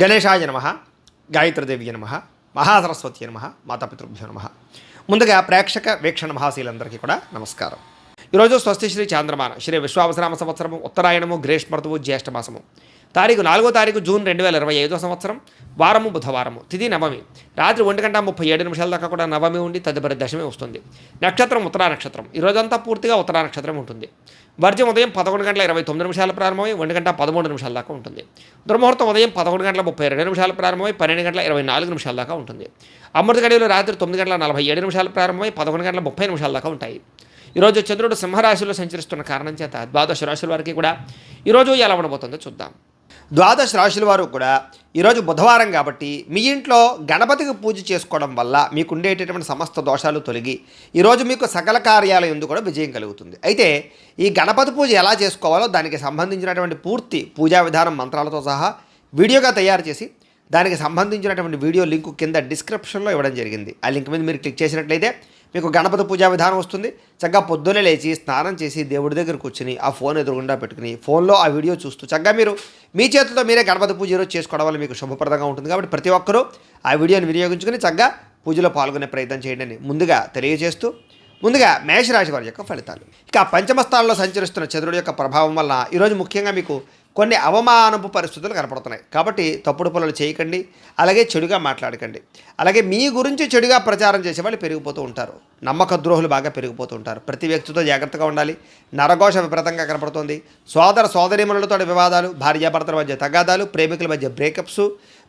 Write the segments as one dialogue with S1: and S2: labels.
S1: గణేశాయ నమ గాయత్రీదేవి నమ మహాసరస్వతి నమ మాతాపితృభ్యో నమ. ముందుగా ప్రేక్షక వీక్షణ మహాశీలందరికీ కూడా నమస్కారం. ఈరోజు స్వస్తి శ్రీ చాంద్రమాన శ్రీ విశ్వావసరామ సంవత్సరము ఉత్తరాయణము గ్రీష్మ జ్యేష్ఠమాసము. తారీఖు నాలుగో తారీఖు జూన్ రెండు వేల ఇరవై ఐదో సంవత్సరం వారము బుధవారము తిది నవమి. రాత్రి ఒంటి గంట ముప్పై ఏడు నిమిషాల దాకా కూడా నవమి ఉండి తదుపరి దశమి వస్తుంది. నక్షత్రం ఉత్తరా నక్షత్రం ఈ రోజంతా పూర్తిగా ఉత్తరా నక్షత్రం ఉంటుంది. వర్జం ఉదయం పదకొండు గంటల ఇరవై తొమ్మిది నిమిషాలు ప్రారంభమై ఒంటి గంట పదమూడు నిమిషాల దాకా ఉంటుంది. దుర్ముహూర్తం ఉదయం పదకొండు గంటల ముప్పై రెండు నిమిషాలు ప్రారంభమై పన్నెండు గంటల ఇరవై నాలుగు నిమిషాల దాకా ఉంటుంది. అమృత గడియలు రాత్రి తొమ్మిది గంటల నలభై ఏడు నిమిషాలు ప్రారంభమై పదకొండు గంటల ముప్పై నిమిషాల దాకా ఉంటాయి. ఈరోజు చంద్రుడు సింహరాశిలో సంచరిస్తున్న కారణం చేత ద్వాదశ రాశుల వారికి కూడా ఈరోజు ఎలా ఉండబోతుందో చూద్దాం. ద్వాదశ రాశుల వారు కూడా ఈరోజు బుధవారం కాబట్టి మీ ఇంట్లో గణపతికి పూజ చేసుకోవడం వల్ల మీకు ఉండేటటువంటి సమస్త దోషాలు తొలగి ఈరోజు మీకు సకల కార్యాలయం ఎందుకు కూడా విజయం కలుగుతుంది. అయితే ఈ గణపతి పూజ ఎలా చేసుకోవాలో దానికి సంబంధించినటువంటి పూర్తి పూజా విధానం మంత్రాలతో సహా వీడియోగా తయారు చేసి దానికి సంబంధించినటువంటి వీడియో లింకు కింద డిస్క్రిప్షన్లో ఇవ్వడం జరిగింది. ఆ లింక్ మీద మీరు క్లిక్ చేసినట్లయితే మీకు గణపతి పూజా విధానం వస్తుంది. చక్కగా పొద్దున్నే లేచి స్నానం చేసి దేవుడి దగ్గర కూర్చుని ఆ ఫోన్ ఎదురుగుండా పెట్టుకుని ఫోన్లో ఆ వీడియో చూస్తూ చక్కగా మీరు మీ చేతులతో మీరే గణపతి పూజ ఈరోజు చేసుకోవడం వల్ల మీకు శుభప్రదంగా ఉంటుంది. కాబట్టి ప్రతి ఒక్కరూ ఆ వీడియోని వినియోగించుకుని చక్కగా పూజలో పాల్గొనే ప్రయత్నం చేయండి ముందుగా తెలియజేస్తూ ముందుగా మేషరాశి వారి యొక్క ఫలితాలు. ఇక పంచమ స్థానంలో సంచరిస్తున్న చంద్రుడి యొక్క ప్రభావం వల్ల ఈరోజు ముఖ్యంగా మీకు కొన్ని అవమానపు పరిస్థితులు కనపడుతున్నాయి. కాబట్టి తప్పుడు పనులు చేయకండి. అలాగే చెడుగా మాట్లాడకండి. అలాగే మీ గురించి చెడుగా ప్రచారం చేసే వాళ్ళు పెరిగిపోతూ ఉంటారు. నమ్మక ద్రోహులు బాగా పెరిగిపోతూ ఉంటారు. ప్రతి వ్యక్తితో జాగ్రత్తగా ఉండాలి. నరఘోష విపరీతంగా కనపడుతుంది. సోదర సోదరీమణులతో వివాదాలు భార్యాభర్తల మధ్య తగాదాలు ప్రేమికుల మధ్య బ్రేకప్స్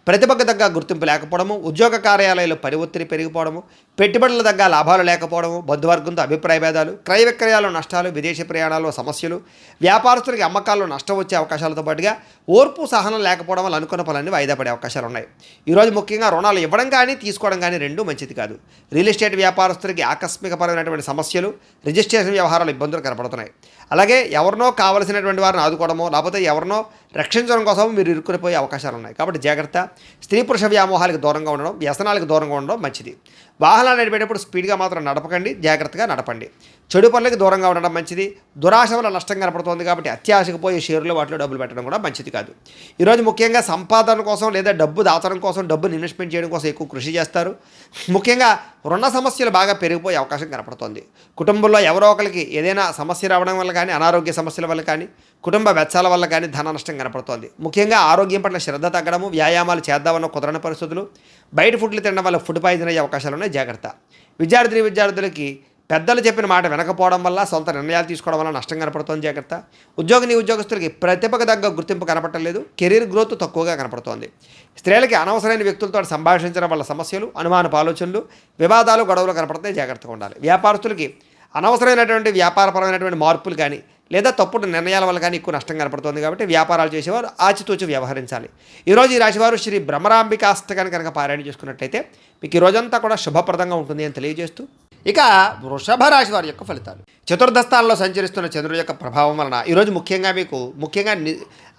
S1: ప్రతిభకు తగ్గ గుర్తింపు లేకపోవడము ఉద్యోగ కార్యాలయాల్లో పని ఒత్తిడి పెరిగిపోవడము పెట్టుబడుల తగ్గ లాభాలు లేకపోవడము బంధువర్గంతో అభిప్రాయ భేదాలు క్రయ విక్రయాల్లో నష్టాలు విదేశీ ప్రయాణాల్లో సమస్యలు వ్యాపారస్తులకి అమ్మకాల్లో నష్టం వచ్చే అవకాశాలతో పాటుగా ఓర్పు సహనం లేకపోవడం వల్ల అనుకున్న పనులన్నీ వాయిదా పడే అవకాశాలు ఉన్నాయి. ఈరోజు ముఖ్యంగా రుణాలు ఇవ్వడం కానీ తీసుకోవడం కానీ రెండూ మంచిది కాదు. రియల్ ఎస్టేట్ వ్యాపారస్తులకి ఆకస్మికపరమైనటువంటి సమస్యలు రిజిస్ట్రేషన్ వ్యవహారాలు ఇబ్బందులు కనపడుతున్నాయి. అలాగే ఎవరినో కావలసినటువంటి వారిని ఆదుకోవడమో లేకపోతే ఎవరినో రక్షించడం కోసం మీరు ఇరుక్కునిపోయే అవకాశాలు ఉన్నాయి. కాబట్టి జాగ్రత్త. స్త్రీ పురుష వ్యామోహాలకు దూరంగా ఉండడం వ్యసనాలకు దూరంగా ఉండడం మంచిది. వాహనాలు నడిపేటప్పుడు స్పీడ్గా మాత్రం నడపకండి జాగ్రత్తగా నడపండి. చెడు పనులకు దూరంగా ఉండడం మంచిది. దురాశ వల్ల నష్టం కనపడుతోంది కాబట్టి అత్యాశకు పోయే షేర్లు వాటిలో డబ్బులు పెట్టడం కూడా మంచిది కాదు. ఈరోజు ముఖ్యంగా సంపాదన కోసం లేదా డబ్బు దాచడం కోసం డబ్బును ఇన్వెస్ట్మెంట్ చేయడం కోసం ఎక్కువ కృషి చేస్తారు. ముఖ్యంగా రుణ సమస్యలు బాగా పెరిగిపోయే అవకాశం కనపడుతోంది. కుటుంబంలో ఎవరో ఒకరికి ఏదైనా సమస్య రావడం వల్ల కానీ అనారోగ్య సమస్యల వల్ల కానీ కుటుంబ వెచ్చాల వల్ల కానీ ధన నష్టం కనపడుతోంది. ముఖ్యంగా ఆరోగ్యం పట్ల శ్రద్ధ తగ్గడము వ్యాయామాలు చేద్దామన్న కుదరని పరిస్థితులు బయట ఫుడ్లు తినడం వల్ల ఫుడ్ పాయిజన్ అయ్యే అవకాశాలు ఉన్నాయి. జాగ్రత్త. విద్యార్థి విద్యార్థులకి పెద్దలు చెప్పిన మాట వినకపోవడం వల్ల సొంత నిర్ణయాలు తీసుకోవడం వల్ల నష్టం కనపడుతోంది జాగ్రత్త. ఉద్యోగిని ఉద్యోగస్తులకి ప్రతిభకు తగ్గ గుర్తింపు కనపడలేదు కెరీర్ గ్రోత్ తక్కువగా కనపడుతోంది. స్త్రీలకి అనవసరమైన వ్యక్తులతో సంభాషించడం వల్ల సమస్యలు అనుమానపు ఆలోచనలు వివాదాలు గొడవలు కనపడతాయి జాగ్రత్తగా ఉండాలి. వ్యాపారస్తులకి అనవసరమైనటువంటి వ్యాపారపరమైనటువంటి మార్పులు కానీ లేదా తప్పుడు నిర్ణయాల వల్ల కానీ ఎక్కువ నష్టం కనపడుతుంది కాబట్టి వ్యాపారాలు చేసేవారు ఆచితూచి వ్యవహరించాలి. ఈరోజు ఈ రాశివారు శ్రీ భ్రమరాంబికాష్టకాన్ని కనుక పారాయణ చేసుకున్నట్లయితే మీకు ఈ రోజంతా కూడా శుభప్రదంగా ఉంటుంది అని తెలియజేస్తూ ఇక వృషభ రాశి వారి యొక్క ఫలితాలు. చతుర్థ స్థానంలో సంచరిస్తున్న చంద్రుడి యొక్క ప్రభావం వలన ఈరోజు ముఖ్యంగా మీకు ముఖ్యంగా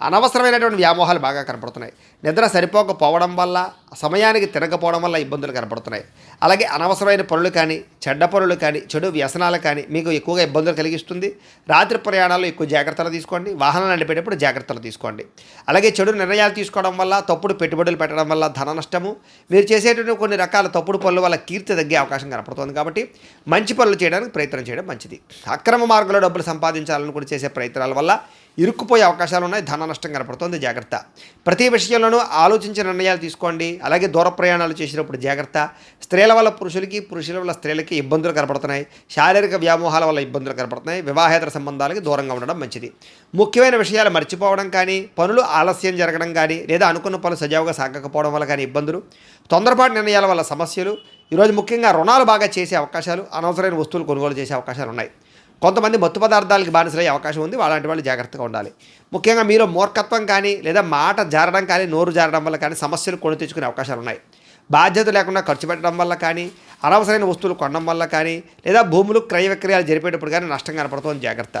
S1: అనవసరమైనటువంటి వ్యామోహాలు బాగా కనపడుతున్నాయి. నిద్ర సరిపోకపోవడం వల్ల సమయానికి తినకపోవడం వల్ల ఇబ్బందులు కనపడుతున్నాయి. అలాగే అనవసరమైన పనులు కానీ చెడ్డ పనులు కానీ చెడు వ్యసనాలు కానీ మీకు ఎక్కువగా ఇబ్బందులు కలిగిస్తుంది. రాత్రి ప్రయాణాల్లో ఎక్కువ జాగ్రత్తలు తీసుకోండి. వాహనాలు నడిపేటప్పుడు జాగ్రత్తలు తీసుకోండి. అలాగే చెడు నిర్ణయాలు తీసుకోవడం వల్ల తప్పుడు పెట్టుబడులు పెట్టడం వల్ల ధన నష్టము. మీరు చేసేటువంటి కొన్ని రకాల తప్పుడు పనుల వల్ల కీర్తి తగ్గే అవకాశం కనపడుతుంది కాబట్టి మంచి పనులు చేయడానికి ప్రయత్నం చేయడం మంచిది. అక్రమ మార్గంలో డబ్బులు సంపాదించాలని కూడా చేసే ప్రయత్నాల వల్ల ఇరుక్కుపోయే అవకాశాలు ఉన్నాయి. ధన నష్టం కనపడుతుంది. జాగ్రత్త. ప్రతి విషయంలోనూ ఆలోచించిన నిర్ణయాలు తీసుకోండి. అలాగే దూర ప్రయాణాలు చేసినప్పుడు జాగ్రత్త. స్త్రీల వల్ల పురుషులకి పురుషుల వల్ల స్త్రీలకి ఇబ్బందులు కనపడుతున్నాయి. శారీరక వ్యామోహాల వల్ల ఇబ్బందులు కనపడుతున్నాయి. వివాహేతర సంబంధాలకి దూరంగా ఉండడం మంచిది. ముఖ్యమైన విషయాలు మర్చిపోవడం కానీ పనులు ఆలస్యం జరగడం కానీ లేదా అనుకున్న పనులు సజావుగా సాగకపోవడం వల్ల కానీ ఇబ్బందులు. తొందరపాటు నిర్ణయాల వల్ల సమస్యలు. ఈరోజు ముఖ్యంగా రుణాలు బాగా చేసే అవకాశాలు అనవసరమైన వస్తువులు కొనుగోలు చేసే అవకాశాలు ఉన్నాయి. కొంతమంది మత్తు పదార్థాలకి బానిసలయ్యే అవకాశం ఉంది అలాంటి వాళ్ళు జాగ్రత్తగా ఉండాలి. ముఖ్యంగా మీరు మూర్ఖత్వం కానీ లేదా మాట జారడం కానీ నోరు జారడం వల్ల కానీ సమస్యలు కొని తెచ్చుకునే అవకాశాలు ఉన్నాయి. బాధ్యత లేకుండా ఖర్చు పెట్టడం వల్ల కానీ అనవసరమైన వస్తువులు కొనడం వల్ల కానీ లేదా భూములు క్రయ విక్రయాలు జరిపేటప్పుడు కానీ నష్టం కనపడుతుంది జాగ్రత్త.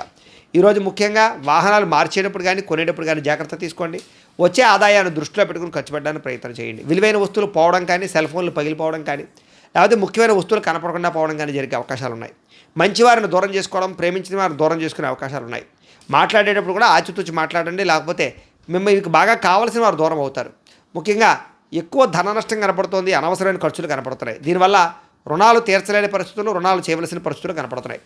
S1: ఈరోజు ముఖ్యంగా వాహనాలు మార్చేటప్పుడు కానీ కొనేటప్పుడు కానీ జాగ్రత్త తీసుకోండి. వచ్చే ఆదాయాన్ని దృష్టిలో పెట్టుకుని ఖర్చు పెట్టడానికి ప్రయత్నం చేయండి. విలువైన వస్తువులు పోవడం కానీ సెల్ ఫోన్లు పగిలిపోవడం కానీ లేకపోతే ముఖ్యమైన వస్తువులు కనపడకుండా పోవడం కానీ జరిగే అవకాశాలు ఉన్నాయి. మంచివారిని దూరం చేసుకోవడం ప్రేమించిన వారిని దూరం చేసుకునే అవకాశాలు ఉన్నాయి. మాట్లాడేటప్పుడు కూడా ఆచితూచి మాట్లాడండి లేకపోతే మిమ్మల్ని మీకు బాగా కావాల్సిన వారు దూరం అవుతారు. ముఖ్యంగా ఎక్కువ ధన నష్టం కనపడుతోంది అనవసరమైన ఖర్చులు కనపడుతున్నాయి. దీనివల్ల రుణాలు తీర్చలేని పరిస్థితులు రుణాలు చేయవలసిన పరిస్థితులు కనపడుతున్నాయి.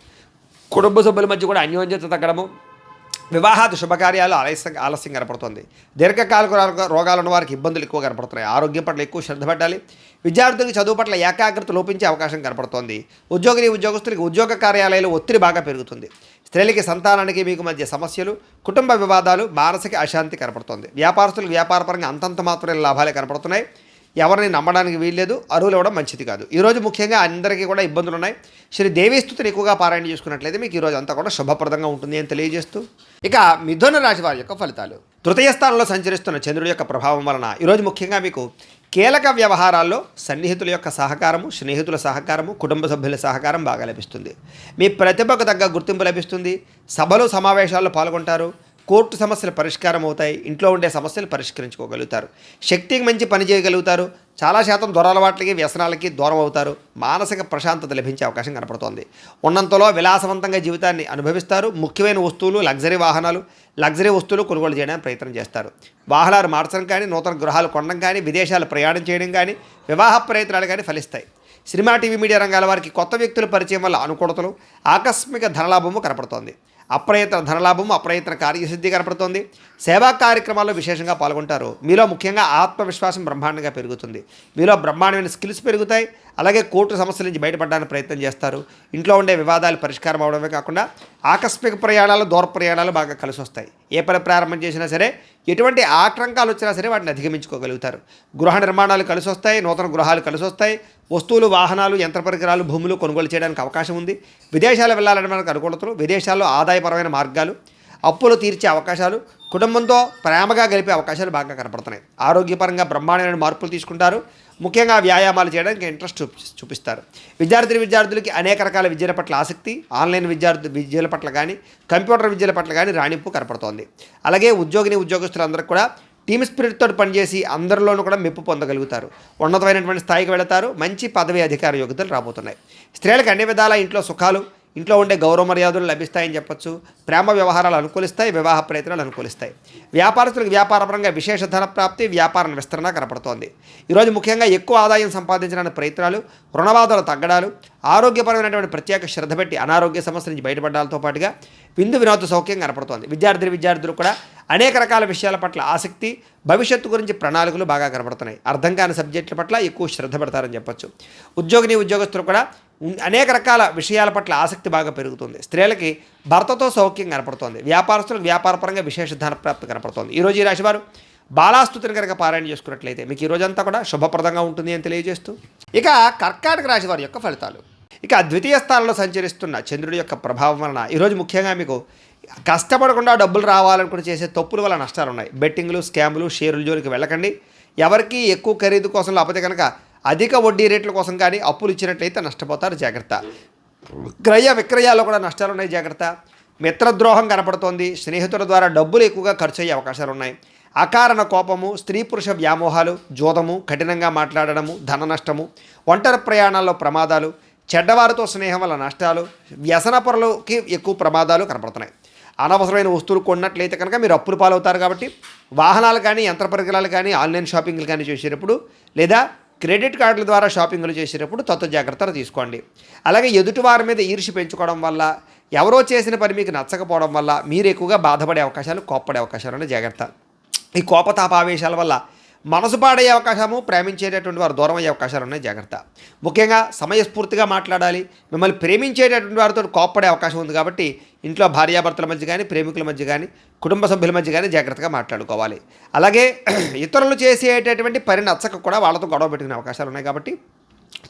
S1: కుటుంబ సభ్యుల మధ్య కూడా అన్యోన్యత తగ్గడము వివాహాది శుభకార్యాలు ఆలస్యం ఆలస్యం కనపడుతుంది. దీర్ఘకాలిక రోగ- రోగాలు ఉన్న వారికి ఇబ్బందులు ఎక్కువ కనపడుతున్నాయి. ఆరోగ్యం పట్ల ఎక్కువ శ్రద్ధ పెట్టాలి. విద్యార్థులకు చదువు పట్ల ఏకాగ్రత లోపించే అవకాశం కనపడుతోంది. ఉద్యోగిని ఉద్యోగస్తులకి ఉద్యోగ కార్యాలయాలు ఒత్తిడి బాగా పెరుగుతుంది. స్త్రీలకి సంతానానికి మీకు మధ్య సమస్యలు కుటుంబ వివాదాలు మానసిక అశాంతి కనపడుతుంది. వ్యాపారస్తులకు వ్యాపారపరంగా అంతంత మాత్రమే లాభాలే కనపడుతున్నాయి. ఎవరిని నమ్మడానికి వీల్లేదు అరువులు ఇవ్వడం మంచిది కాదు. ఈరోజు ముఖ్యంగా అందరికీ కూడా ఇబ్బందులు ఉన్నాయి శ్రీ దేవీస్తుతిని ఎక్కువగా పారాయణ చేసుకున్నట్లయితే మీకు ఈరోజు అంతా కూడా శుభప్రదంగా ఉంటుంది అని తెలియజేస్తూ ఇక మిథున రాశి వారి యొక్క ఫలితాలు. తృతీయ స్థానంలో సంచరిస్తున్న చంద్రుడి యొక్క ప్రభావం వలన ఈరోజు ముఖ్యంగా మీకు కీలక వ్యవహారాల్లో సన్నిహితుల యొక్క సహకారము స్నేహితుల సహకారము కుటుంబ సభ్యుల సహకారం బాగా లభిస్తుంది. మీ ప్రతిభకు తగ్గ గుర్తింపు లభిస్తుంది. సభలు సమావేశాల్లో పాల్గొంటారు. కోర్టు సమస్యలు పరిష్కారం అవుతాయి ఇంట్లో ఉండే సమస్యలు పరిష్కరించుకోగలుగుతారు. శక్తికి మంచి పని చేయగలుగుతారు చాలా శాతం దొరలవాట్లకి వ్యసనాలకి దూరం అవుతారు. మానసిక ప్రశాంతత లభించే అవకాశం కనపడుతోంది. ఉన్నంతలో విలాసవంతంగా జీవితాన్ని అనుభవిస్తారు. ముఖ్యమైన వస్తువులు లగ్జరీ వాహనాలు లగ్జరీ వస్తువులు కొనుగోలు చేయడానికి ప్రయత్నం చేస్తారు. వాహనాలు మార్చడం కానీ నూతన గృహాలు కొనడం కానీ విదేశాలు ప్రయాణం చేయడం కానీ వివాహ ప్రయత్నాలు కానీ ఫలిస్తాయి. సినిమా టీవీ మీడియా రంగాల వారికి కొత్త వ్యక్తుల పరిచయం వల్ల అనుకూలతలు ఆకస్మిక ధనలాభము కనపడుతోంది. అప్రయత్న ధనలాభం అప్రయత్న కార్యసిద్ధి కనపడుతోంది. సేవా కార్యక్రమాల్లో విశేషంగా పాల్గొంటారు. మీలో ముఖ్యంగా ఆత్మవిశ్వాసం బ్రహ్మాండంగా పెరుగుతుంది. మీలో బ్రహ్మాండమైన స్కిల్స్ పెరుగుతాయి. అలాగే కోర్టు సమస్యల నుంచి బయటపడడానికి ప్రయత్నం చేస్తారు. ఇంట్లో ఉండే వివాదాలు పరిష్కారం అవడమే కాకుండా ఆకస్మిక ప్రయాణాలు దూర ప్రయాణాలు బాగా కలిసి వస్తాయి ఏ పని ప్రారంభం చేసినా సరే ఎటువంటి ఆటంకాలు వచ్చినా సరే వాటిని అధిగమించుకోగలుగుతారు. గృహ నిర్మాణాలు కలిసి వస్తాయి నూతన గృహాలు కలిసి వస్తాయి వస్తువులు వాహనాలు యంత్ర పరికరాలు భూములు కొనుగోలు చేయడానికి అవకాశం ఉంది. విదేశాలు వెళ్ళాలని మనకు అనుకూలతలు విదేశాల్లో ఆదాయపరమైన మార్గాలు అప్పులు తీర్చే అవకాశాలు కుటుంబంతో ప్రేమగా గడిపే అవకాశాలు బాగా కనపడుతున్నాయి. ఆరోగ్యపరంగా బ్రహ్మాండమైన మార్పులు తీసుకుంటారు. ముఖ్యంగా వ్యాయామాలు చేయడానికి ఇంట్రెస్ట్ చూపిస్తారు. విద్యార్థి విద్యార్థులకి అనేక రకాల విద్యల పట్ల ఆసక్తి ఆన్లైన్ విద్యార్థి విద్యల పట్ల కానీ కంప్యూటర్ విద్యల పట్ల కానీ రాణింపు కనపడుతోంది. అలాగే ఉద్యోగిని ఉద్యోగస్తులందరికీ కూడా టీమ్ స్పిరిట్ తోటి పనిచేసి అందరిలోనూ కూడా మెప్పు పొందగలుగుతారు. ఉన్నతమైనటువంటి స్థాయికి వెళతారు. మంచి పదవి అధికార యోగ్యతలు రాబోతున్నాయి. స్త్రీలకు అన్ని విధాల ఇంట్లో సుఖాలు ఇంట్లో ఉండే గౌరవ మర్యాదలు లభిస్తాయని చెప్పొచ్చు. ప్రేమ వ్యవహారాలు అనుకూలిస్తాయి వివాహ ప్రయత్నాలు అనుకూలిస్తాయి. వ్యాపారస్తులకు వ్యాపారపరంగా విశేష ధన ప్రాప్తి వ్యాపార విస్తరణ కనపడుతోంది. ఈరోజు ముఖ్యంగా ఎక్కువ ఆదాయం సంపాదించడానికి ప్రయత్నాలు రుణబాధలు తగ్గడాలు ఆరోగ్యపరమైనటువంటి ప్రత్యేక శ్రద్ధ పెట్టి అనారోగ్య సమస్య నుంచి బయటపడడాలతో పాటుగా విందు వినోద సౌఖ్యం కనపడుతోంది. విద్యార్థులు విద్యార్థులు కూడా అనేక రకాల విషయాల పట్ల ఆసక్తి భవిష్యత్తు గురించి ప్రణాళికలు బాగా కనపడుతున్నాయి అర్థం కాని సబ్జెక్టుల పట్ల ఎక్కువ శ్రద్ధ పెడతారని చెప్పొచ్చు. ఉద్యోగిని ఉద్యోగస్తులు కూడా అనేక రకాల విషయాల పట్ల ఆసక్తి బాగా పెరుగుతుంది. స్త్రీలకి భర్తతో సౌఖ్యం కనపడుతోంది. వ్యాపారస్తులకు వ్యాపారపరంగా విశేష ధన ప్రాప్తి కనపడుతోంది ఈరోజు ఈ రాశివారు బాలాస్తుతిని కనుక పారాయణ చేసుకున్నట్లయితే మీకు ఈ రోజంతా కూడా శుభప్రదంగా ఉంటుంది అని తెలియజేస్తూ ఇక కర్కాటక రాశి వారి యొక్క ఫలితాలు. ఇక ద్వితీయ స్థానంలో సంచరిస్తున్న చంద్రుడి యొక్క ప్రభావం వలన ఈరోజు ముఖ్యంగా మీకు కష్టపడకుండా డబ్బులు రావాలనుకుని చేసే తప్పుల వల్ల నష్టాలు ఉన్నాయి బెట్టింగ్లు స్కామ్లు షేర్ల జోలికి వెళ్ళకండి. ఎవరికి ఎక్కువ ఖరీదు కోసం లేకపోతే కనుక అధిక వడ్డీ రేట్ల కోసం కానీ అప్పులు ఇచ్చినట్లయితే నష్టపోతారు జాగ్రత్త. క్రయ విక్రయాల్లో కూడా నష్టాలు ఉన్నాయి జాగ్రత్త. మిత్రద్రోహం కనపడుతోంది స్నేహితుల ద్వారా డబ్బులు ఎక్కువగా ఖర్చు అయ్యే అవకాశాలు ఉన్నాయి అకారణ కోపము స్త్రీ పురుష వ్యామోహాలు జోదము కఠినంగా మాట్లాడడము ధన నష్టము ఒంటరి ప్రయాణాల్లో ప్రమాదాలు చెడ్డవారితో స్నేహం వల్ల నష్టాలు వ్యసన పొరలకి ఎక్కువ ప్రమాదాలు కనపడుతున్నాయి. అనవసరమైన వస్తువులు కొన్నట్లయితే కనుక మీరు అప్పులు పాలవుతారు కాబట్టి వాహనాలు కానీ యంత్ర పరికరాలు కానీ ఆన్లైన్ షాపింగ్లు కానీ చేసేటప్పుడు లేదా క్రెడిట్ కార్డుల ద్వారా షాపింగ్లు చేసేటప్పుడు తత్వ జాగ్రత్తలు తీసుకోండి. అలాగే ఎదుటి వారి మీద ఈర్షి పెంచుకోవడం వల్ల ఎవరో చేసిన పని మీకు నచ్చకపోవడం వల్ల మీరు ఎక్కువగా బాధపడే అవకాశాలు కోప్పడే అవకాశాలు జాగ్రత్త. ఈ కోపతాపావేశాల వల్ల మనసు పాడయ్యే అవకాశము ప్రేమించేటటువంటి వారు దూరం అయ్యే అవకాశాలు ఉన్నాయి. జాగ్రత్త. ముఖ్యంగా సమయస్ఫూర్తిగా మాట్లాడాలి. మిమ్మల్ని ప్రేమించేటటువంటి వారితో కోప్పడే అవకాశం ఉంది కాబట్టి ఇంట్లో భార్యాభర్తల మధ్య కానీ ప్రేమికుల మధ్య కానీ కుటుంబ సభ్యుల మధ్య కానీ జాగ్రత్తగా మాట్లాడుకోవాలి. అలాగే ఇతరులు చేసేటటువంటి పని నచ్చక కూడా వాళ్ళతో గొడవ పెట్టుకునే అవకాశాలు ఉన్నాయి కాబట్టి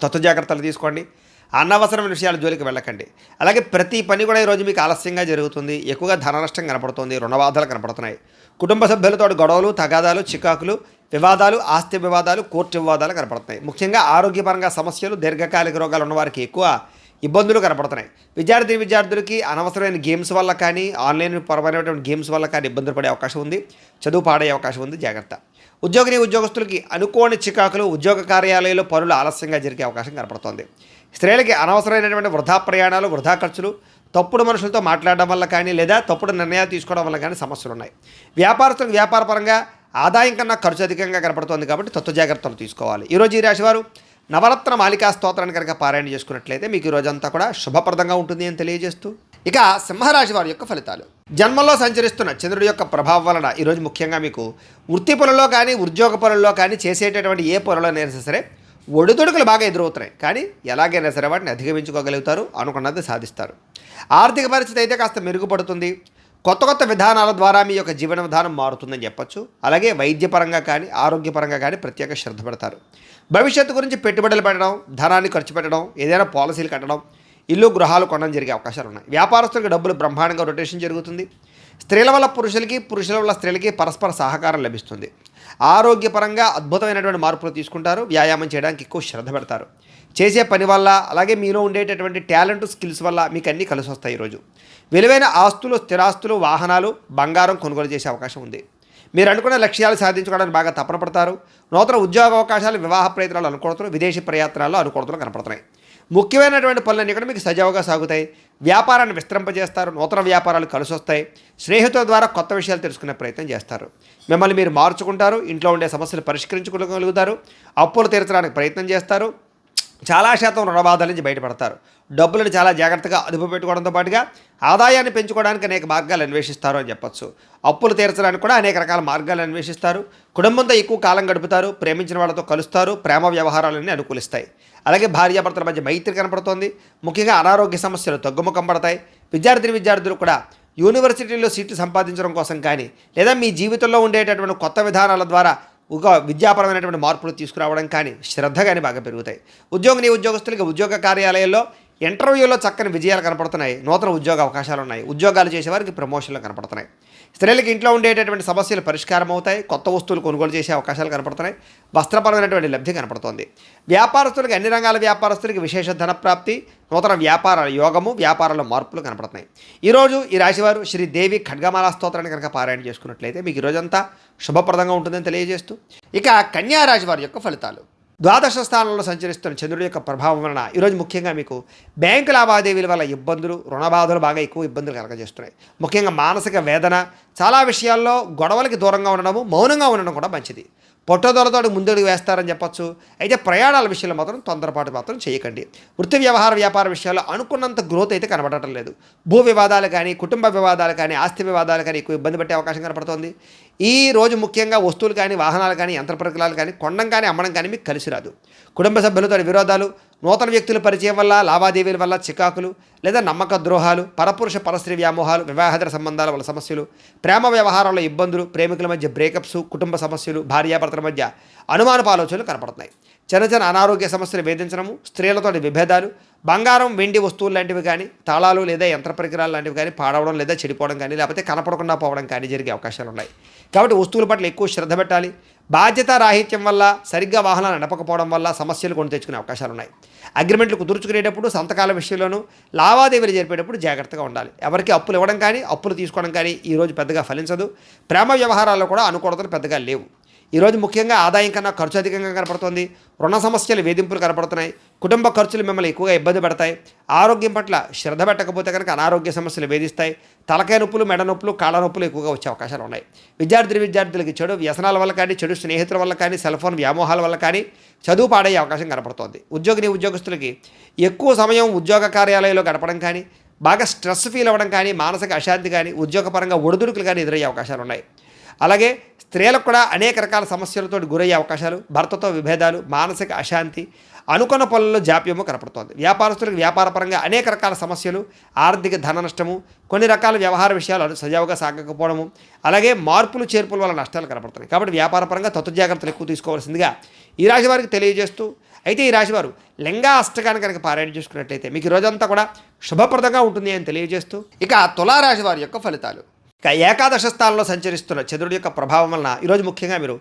S1: తత్వ జాగ్రత్తలు తీసుకోండి. అనవసరమైన విషయాల జోలికి వెళ్ళకండి. అలాగే ప్రతి పని కూడా ఈరోజు మీకు ఆలస్యంగా జరుగుతుంది. ఎక్కువగా ధన నష్టం కనపడుతుంది రుణబాధలు కనపడుతున్నాయి. కుటుంబ సభ్యులతో గొడవలు తగాదాలు చికాకులు వివాదాలు ఆస్తి వివాదాలు కోర్టు వివాదాలు కనపడుతున్నాయి. ముఖ్యంగా ఆరోగ్యపరంగా సమస్యలు దీర్ఘకాలిక రోగాలు ఉన్నవారికి ఎక్కువ ఇబ్బందులు కనపడుతున్నాయి. విద్యార్థి విద్యార్థులకి అనవసరమైన గేమ్స్ వల్ల కానీ ఆన్లైన్ పరమైనటువంటి గేమ్స్ వల్ల కానీ ఇబ్బందులు పడే అవకాశం ఉంది. చదువు పాడే అవకాశం ఉంది. జాగ్రత్త. ఉద్యోగిని ఉద్యోగస్తులకి అనుకోని చికాకులు ఉద్యోగ కార్యాలయాల్లో పనులు ఆలస్యంగా జరిగే అవకాశం కనపడుతోంది. స్త్రీలకి అనవసరమైనటువంటి వృధా ప్రయాణాలు వృధా ఖర్చులు తప్పుడు మనుషులతో మాట్లాడడం వల్ల కానీ లేదా తప్పుడు నిర్ణయాలు తీసుకోవడం వల్ల కానీ సమస్యలు ఉన్నాయి. వ్యాపారస్తులకు వ్యాపారపరంగా ఆదాయం కన్నా ఖర్చు అధికంగా కనపడుతోంది కాబట్టి తత్వ జాగ్రత్తలు తీసుకోవాలి. ఈరోజు ఈ రాశివారు నవరత్న మాలికా స్తోత్రాన్ని కనుక పారాయణ చేసుకున్నట్లయితే మీకు ఈ రోజంతా కూడా శుభప్రదంగా ఉంటుంది అని తెలియజేస్తూ ఇక సింహరాశి వారి యొక్క ఫలితాలు. జన్మలో సంచరిస్తున్న చంద్రుడి యొక్క ప్రభావం వలన ఈరోజు ముఖ్యంగా మీకు వృత్తి పనుల్లో కానీ ఉద్యోగ పనుల్లో కానీ చేసేటటువంటి ఏ పనులనైనా సరే ఒడిదొడుకులు బాగా ఎదురవుతున్నాయి. కానీ ఎలాగైనా సరే వాటిని అధిగమించుకోగలుగుతారు అనుకున్నది సాధిస్తారు. ఆర్థిక పరిస్థితి అయితే కాస్త మెరుగుపడుతుంది. కొత్త కొత్త విధానాల ద్వారా మీ యొక్క జీవన విధానం మారుతుందని చెప్పొచ్చు. అలాగే వైద్యపరంగా కానీ ఆరోగ్యపరంగా కానీ ప్రత్యేక శ్రద్ధ పెడతారు. భవిష్యత్తు గురించి పెట్టుబడులు పెట్టడం ధనాన్ని ఖర్చు పెట్టడం ఏదైనా పాలసీలు కట్టడం ఇల్లు గృహాలు కొనడం జరిగే అవకాశాలు ఉన్నాయి. వ్యాపారస్తులకు డబ్బులు బ్రహ్మాండంగా రొటేషన్ జరుగుతుంది. స్త్రీల వల్ల పురుషులకి పురుషుల వల్ల స్త్రీలకి పరస్పర సహకారం లభిస్తుంది. ఆరోగ్యపరంగా అద్భుతమైనటువంటి మార్పులు తీసుకుంటారు. వ్యాయామం చేయడానికి ఎక్కువ శ్రద్ధ పెడతారు. చేసే పని వల్ల అలాగే మీలో ఉండేటటువంటి టాలెంట్ స్కిల్స్ వల్ల మీకు అన్నీ కలిసి వస్తాయి ఈరోజు. విలువైన ఆస్తులు స్థిరాస్తులు వాహనాలు బంగారం కొనుగోలు చేసే అవకాశం ఉంది. మీరు అనుకున్న లక్ష్యాలు సాధించుకోవడానికి బాగా తపన పడతారు. నూతన ఉద్యోగ అవకాశాలు వివాహ ప్రయత్నాలు అనుకూడతలు విదేశీ ప్రయత్నాల్లో అనుకూడతలు కనపడుతున్నాయి. ముఖ్యమైనటువంటి పనులన్నీ కూడా మీకు సజావుగా సాగుతాయి. వ్యాపారాన్ని విస్తరింపజేస్తారు. నూతన వ్యాపారాలు కలిసి వస్తాయి స్నేహితుల ద్వారా కొత్త విషయాలు తెలుసుకునే ప్రయత్నం చేస్తారు. మిమ్మల్ని మీరు మార్చుకుంటారు. ఇంట్లో ఉండే సమస్యలు పరిష్కరించుకోగలుగుతారు. అప్పులు తీర్చడానికి ప్రయత్నం చేస్తారు. చాలా శాతం రుణబాధల నుంచి బయటపడతారు. డబ్బులను చాలా జాగ్రత్తగా అదుపు పెట్టుకోవడంతో పాటుగా ఆదాయాన్ని పెంచుకోవడానికి అనేక మార్గాలు అన్వేషిస్తారు అని చెప్పొచ్చు. అప్పులు తీర్చడానికి కూడా అనేక రకాల మార్గాలు అన్వేషిస్తారు. కుటుంబంతో ఎక్కువ కాలం గడుపుతారు. ప్రేమించిన వాళ్ళతో కలుస్తారు. ప్రేమ వ్యవహారాలన్నీ అనుకూలిస్తాయి. అలాగే భార్యాభర్తల మధ్య మైత్రి కనపడుతోంది. ముఖ్యంగా అనారోగ్య సమస్యలు తగ్గుముఖం పడతాయి. విద్యార్థిని విద్యార్థులు కూడా యూనివర్సిటీలో సీట్లు సంపాదించడం కోసం కానీ లేదా మీ జీవితంలో ఉండేటటువంటి కొత్త విధానాల ద్వారా ఒక విద్యాపరమైనటువంటి మార్పులు తీసుకురావడం కానీ శ్రద్ధ కానీ బాగా పెరుగుతాయి. ఉద్యోగిని ఉద్యోగస్తులకి ఉద్యోగ కార్యాలయాల్లో ఇంటర్వ్యూలో చక్కని విజయాలు కనపడుతున్నాయి. నూతన ఉద్యోగ అవకాశాలు ఉన్నాయి ఉద్యోగాలు చేసేవారికి ప్రమోషన్లు కనపడుతున్నాయి. స్త్రీలకు ఇంట్లో ఉండేటటువంటి సమస్యలు పరిష్కారం అవుతాయి. కొత్త వస్తువులు కొనుగోలు చేసే అవకాశాలు కనపడుతున్నాయి. వస్త్రపరమైనటువంటి లబ్ధి కనపడుతోంది. వ్యాపారస్తులకు అన్ని రంగాల వ్యాపారస్తులకి విశేష ధనప్రాప్తి నూతన వ్యాపార యోగము వ్యాపారంలో మార్పులు కనపడుతున్నాయి. ఈరోజు ఈ రాశివారు శ్రీదేవి ఖడ్గమాలా ఖడ్గమాల స్తోత్రాన్ని కనుక పారాయణ చేసుకున్నట్లయితే మీకు ఈ రోజంతా శుభప్రదంగా ఉంటుందని తెలియజేస్తూ ఇక కన్యా వారి యొక్క ఫలితాలు. ద్వాదశ స్థానంలో సంచరిస్తున్న చంద్రుడి యొక్క ప్రభావం వలన ఈరోజు ముఖ్యంగా మీకు బ్యాంకు లావాదేవీల వల్ల ఇబ్బందులు రుణబాధలు బాగా ఎక్కువ ఇబ్బందులు కలగజేస్తున్నాయి. ముఖ్యంగా మానసిక వేదన చాలా విషయాల్లో గొడవలకి దూరంగా ఉండడము మౌనంగా ఉండడం కూడా మంచిది. పొట్టదొరతో ముందడుగు వేస్తారని చెప్పొచ్చు. అయితే ప్రయాణాల విషయంలో మాత్రం తొందరపాటు మాత్రం చేయకండి. వృత్తి వ్యవహార వ్యాపార విషయాల్లో అనుకున్నంత గ్రోత్ అయితే కనబడటం లేదు. భూ వివాదాలు కానీ కుటుంబ వివాదాలు కానీ ఆస్తి వివాదాలు కానీ ఎక్కువ ఇబ్బంది పెట్టే అవకాశం కనపడుతోంది. ఈ రోజు ముఖ్యంగా వస్తువులు కానీ వాహనాలు కానీ యంత్ర పరికరాలు కానీ కొండం కానీ అమ్మడం కానీ మీకు కలిసి రాదు. కుటుంబ సభ్యులతో విరోధాలు నూతన వ్యక్తుల పరిచయం వల్ల లావాదేవీల వల్ల చికాకులు లేదా నమ్మక ద్రోహాలు పరపురుష పరస్త్రీ వ్యామోహాలు వివాహేతర సంబంధాల వల్ల సమస్యలు ప్రేమ వ్యవహారంలో ఇబ్బందులు ప్రేమికుల మధ్య బ్రేకప్స్ కుటుంబ సమస్యలు భార్యాభర్తల మధ్య అనుమానపు ఆలోచనలు కనపడుతున్నాయి. చిన్న చిన్న అనారోగ్య సమస్యలు వేధించడము స్త్రీలతోటి విభేదాలు బంగారం వెండి వస్తువులు లాంటివి కానీ తాళాలు లేదా యంత్ర పరికరాలు లాంటివి కానీ పాడవడం లేదా చెడిపోవడం కానీ లేకపోతే కనపడకుండా పోవడం కానీ జరిగే అవకాశాలు ఉన్నాయి. కాబట్టి వస్తువుల పట్ల ఎక్కువ శ్రద్ధ పెట్టాలి. బాధ్యత రాహిత్యం వల్ల సరిగ్గా వాహనాలు నడపకపోవడం వల్ల సమస్యలు కొని తెచ్చుకునే అవకాశాలు ఉన్నాయి అగ్రిమెంట్లు కుదుర్చుకునేటప్పుడు సంతకాల విషయంలోనూ లావాదేవీలు జరిపేటప్పుడు జాగ్రత్తగా ఉండాలి. ఎవరికి అప్పులు ఇవ్వడం కానీ అప్పులు తీసుకోవడం కానీ ఈరోజు పెద్దగా ఫలించదు. ప్రేమ వ్యవహారాల్లో కూడా అనుకూడతలు పెద్దగా లేవు. ఈరోజు ముఖ్యంగా ఆదాయం కన్నా ఖర్చు అధికంగా కనపడుతోంది. రుణ సమస్యలు వేధింపులు కనపడుతున్నాయి. కుటుంబ ఖర్చులు మిమ్మల్ని ఎక్కువగా ఇబ్బంది పెడతాయి. ఆరోగ్యం పట్ల శ్రద్ధ పెట్టకపోతే కనుక అనారోగ్య సమస్యలు వేధిస్తాయి. తలకాయ నొప్పులు మెడ నొప్పులు కాళ్ళ నొప్పులు ఎక్కువగా వచ్చే అవకాశాలు ఉన్నాయి. విద్యార్థులు విద్యార్థులకి చెడు వ్యసనాల వల్ల కానీ చెడు స్నేహితుల వల్ల కానీ సెల్ ఫోన్ వ్యామోహాల వల్ల కానీ చదువు పాడయ్యే అవకాశం కనపడుతోంది. ఉద్యోగిని ఉద్యోగస్తులకి ఎక్కువ సమయం ఉద్యోగ కార్యాలయంలో గడపడం కానీ బాగా స్ట్రెస్ ఫీల్ అవ్వడం కానీ మానసిక అశాంతి కానీ ఉద్యోగపరంగా ఒడిదుడుకులు కానీ ఎదురయ్యే అవకాశాలు ఉన్నాయి. అలాగే స్త్రీలకు కూడా అనేక రకాల సమస్యలతో గురయ్యే అవకాశాలు భర్తతో విభేదాలు మానసిక అశాంతి అనుకున్న పనుల్లో జాప్యము కనపడుతోంది. వ్యాపారస్తులకు వ్యాపారపరంగా అనేక రకాల సమస్యలు ఆర్థిక ధన నష్టము కొన్ని రకాల వ్యవహార విషయాలు సజావుగా సాగకపోవడము అలాగే మార్పులు చేర్పుల వల్ల నష్టాలు కనపడుతున్నాయి. కాబట్టి వ్యాపారపరంగా తత్వ జాగ్రత్తలు ఎక్కువ తీసుకోవాల్సిందిగా ఈ రాశి వారికి తెలియజేస్తూ అయితే ఈ రాశివారు లింగా అష్టకాన్ని కనుక పారాయణ చేసుకున్నట్లయితే మీకు ఈ రోజంతా కూడా శుభప్రదంగా ఉంటుంది అని తెలియజేస్తూ ఇక తులారాశి వారి యొక్క ఫలితాలు. ఏకాదశ స్థానంలో సంచరిస్తున్న చంద్రుడి యొక్క ప్రభావం వలన ఈరోజు ముఖ్యంగా మీరు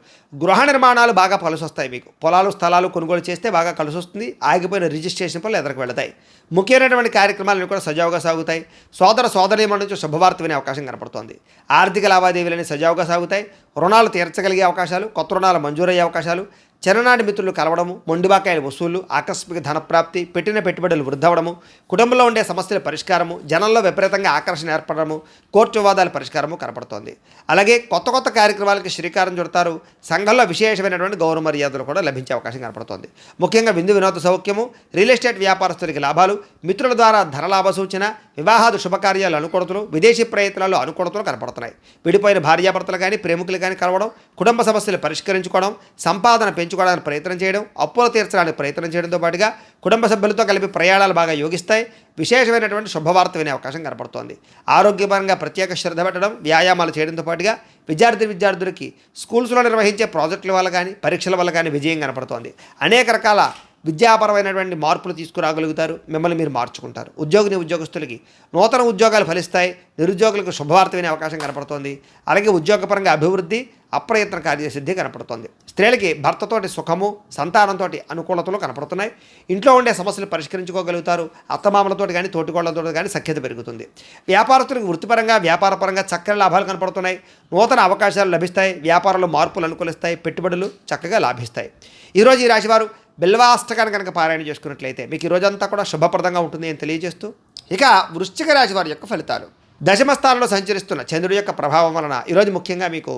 S1: గృహ నిర్మాణాలు బాగా కలిసి వస్తాయి మీకు. పొలాలు స్థలాలు కొనుగోలు చేస్తే బాగా కలిసి వస్తుంది ఆగిపోయిన రిజిస్ట్రేషన్ పనులు ఎదరికి వెళతాయి. ముఖ్యమైనటువంటి కార్యక్రమాలను కూడా సజావుగా సాగుతాయి. సోదర సోదరీమణ నుంచి శుభవార్త వినే అవకాశం కనపడుతోంది. ఆర్థిక లావాదేవీలని సజావుగా సాగుతాయి. రుణాలు తీర్చగలిగే అవకాశాలు కొత్త రుణాలు మంజూరయ్యే అవకాశాలు చిన్ననాటి మిత్రులు కలవడము మొండిబాకాయల వసూలు ఆకస్మిక ధనప్రాప్తి పెట్టిన పెట్టుబడులు వృద్ధవడము కుటుంబంలో ఉండే సమస్యల పరిష్కారము జనంలో విపరీతంగా ఆకర్షణ ఏర్పడము కోర్టు వివాదాల పరిష్కారము కనపడుతోంది. అలాగే కొత్త కొత్త కార్యక్రమాలకి శ్రీకారం చుడతారు. సంఘంలో విశేషమైనటువంటి గౌరవ మర్యాదలు కూడా లభించే అవకాశం కనపడుతోంది. ముఖ్యంగా విందు వినోద సౌఖ్యము రియల్ ఎస్టేట్ వ్యాపారస్తులకి లాభాలు మిత్రుల ద్వారా ధనలాభ సూచన వివాహాదు శుభకార్యాలు అనుకూడతలు విదేశీ ప్రయత్నాలు అనుకూడతలు కనపడుతున్నాయి. విడిపోయిన భార్యాభర్తలు కానీ ప్రేమికులు కానీ కలవడం కుటుంబ సమస్యలు పరిష్కరించుకోవడం సంపాదన పెంచు పెంచుకోవడానికి ప్రయత్నం చేయడం అప్పులు తీర్చడానికి ప్రయత్నం చేయడంతో పాటుగా కుటుంబ సభ్యులతో కలిపి ప్రయాణాలు బాగా యోగిస్తాయి. విశేషమైనటువంటి శుభవార్త వినే అవకాశం కనపడుతోంది. ఆరోగ్యపరంగా ప్రత్యేక శ్రద్ధ పెట్టడం వ్యాయామాలు చేయడంతో పాటుగా విద్యార్థి విద్యార్థులకి స్కూల్స్లో నిర్వహించే ప్రాజెక్టుల వల్ల కానీ పరీక్షల వల్ల కానీ విజయం కనపడుతోంది. అనేక రకాల విద్యాపరమైనటువంటి మార్పులు తీసుకురాగలుగుతారు మిమ్మల్ని మీరు మార్చుకుంటారు. ఉద్యోగిని ఉద్యోగస్తులకి నూతన ఉద్యోగాలు ఫలిస్తాయి నిరుద్యోగులకు శుభవార్త వినే అవకాశం కనపడుతోంది. అలాగే ఉద్యోగపరంగా అభివృద్ధి అప్రయత్న కార్యసిద్ధి కనపడుతోంది. స్త్రీలకి భర్తతోటి సుఖము సంతానంతో అనుకూలతలు కనపడుతున్నాయి. ఇంట్లో ఉండే సమస్యలు పరిష్కరించుకోగలుగుతారు. అత్తమామలతో కానీ తోటికోళ్ళతో కానీ సఖ్యత పెరుగుతుంది. వ్యాపారస్తులకు వృత్తిపరంగా వ్యాపారపరంగా చక్కని లాభాలు కనపడుతున్నాయి. నూతన అవకాశాలు లభిస్తాయి. వ్యాపారంలో మార్పులు అనుకూలిస్తాయి. పెట్టుబడులు చక్కగా లాభిస్తాయి. ఈరోజు ఈ రాశివారు బిల్వాష్టకాన్ని కనుక పారాయణ చేసుకున్నట్లయితే మీకు ఈ రోజంతా కూడా శుభప్రదంగా ఉంటుంది అని తెలియజేస్తూ ఇక వృశ్చిక రాశి వారి యొక్క ఫలితాలు. దశమ స్థానంలో సంచరిస్తున్న చంద్రుడి యొక్క ప్రభావం వలన ఈరోజు ముఖ్యంగా మీకు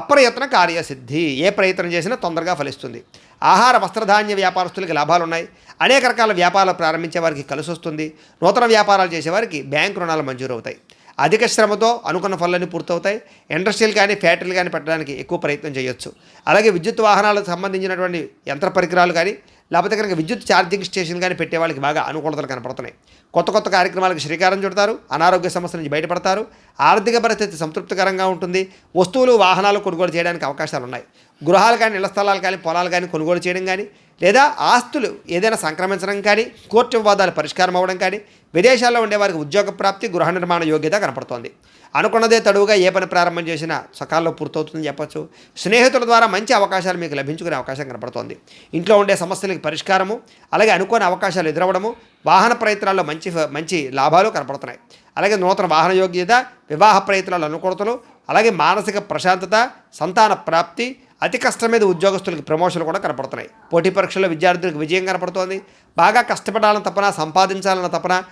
S1: అప్రయత్న కార్యసిద్ధి ఏ ప్రయత్నం చేసినా తొందరగా ఫలిస్తుంది. ఆహార వస్త్రధాన్య వ్యాపారస్తులకి లాభాలు ఉన్నాయి అనేక రకాల వ్యాపారాలు ప్రారంభించే వారికి కలిసి వస్తుంది నూతన వ్యాపారాలు చేసేవారికి బ్యాంక్ రుణాలు మంజూరు అవుతాయి అధిక శ్రమతో అనుకున్న పనులన్నీ పూర్తవుతాయి. ఇండస్ట్రీలు కానీ ఫ్యాక్టరీలు కానీ పెట్టడానికి ఎక్కువ ప్రయత్నం చేయొచ్చు. అలాగే విద్యుత్ వాహనాలకు సంబంధించినటువంటి యంత్ర పరికరాలు కానీ లేకపోతే కనుక విద్యుత్ ఛార్జింగ్ స్టేషన్ కానీ పెట్టే వాళ్ళకి బాగా అనుకూలతలు కనపడుతున్నాయి. కొత్త కొత్త కార్యక్రమాలకు శ్రీకారం చుడతారు. అనారోగ్య సమస్యల నుంచి బయటపడతారు. ఆర్థిక పరిస్థితి సంతృప్తికరంగా ఉంటుంది. వస్తువులు వాహనాలు కొనుగోలు చేయడానికి అవకాశాలు ఉన్నాయి గృహాలు కానీ ఇళ్ళ స్థలాలు కానీ పొలాలు కానీ కొనుగోలు చేయడం కానీ లేదా ఆస్తులు ఏదైనా సంక్రమించడం కానీ కోర్టు వివాదాలు పరిష్కారం అవ్వడం కానీ విదేశాల్లో ఉండే వారికి ఉద్యోగ ప్రాప్తి గృహ నిర్మాణ యోగ్యత కనపడుతోంది. అనుకున్నదే తడువుగా ఏ పని ప్రారంభం చేసినా సకాలంలో పూర్తవుతుందని చెప్పొచ్చు. స్నేహితుల ద్వారా మంచి అవకాశాలు మీకు లభించుకునే అవకాశం కనపడుతోంది. ఇంట్లో ఉండే సమస్యలకి పరిష్కారము అలాగే అనుకోని అవకాశాలు ఎదురవ్వడము వాహన ప్రయత్నాల్లో మంచి మంచి లాభాలు కనపడుతున్నాయి. అలాగే నూతన వాహన యోగ్యత వివాహ ప్రయత్నాలు అనుకూలతలు అలాగే మానసిక ప్రశాంతత సంతాన ప్రాప్తి అతి కష్టం మీద ఉద్యోగస్తులకు ప్రమోషన్లు కూడా కనపడుతున్నాయి. పోటీ పరీక్షల్లో విద్యార్థులకు విజయం కనపడుతోంది. బాగా కష్టపడాలని తపన సంపాదించాలన్న తపన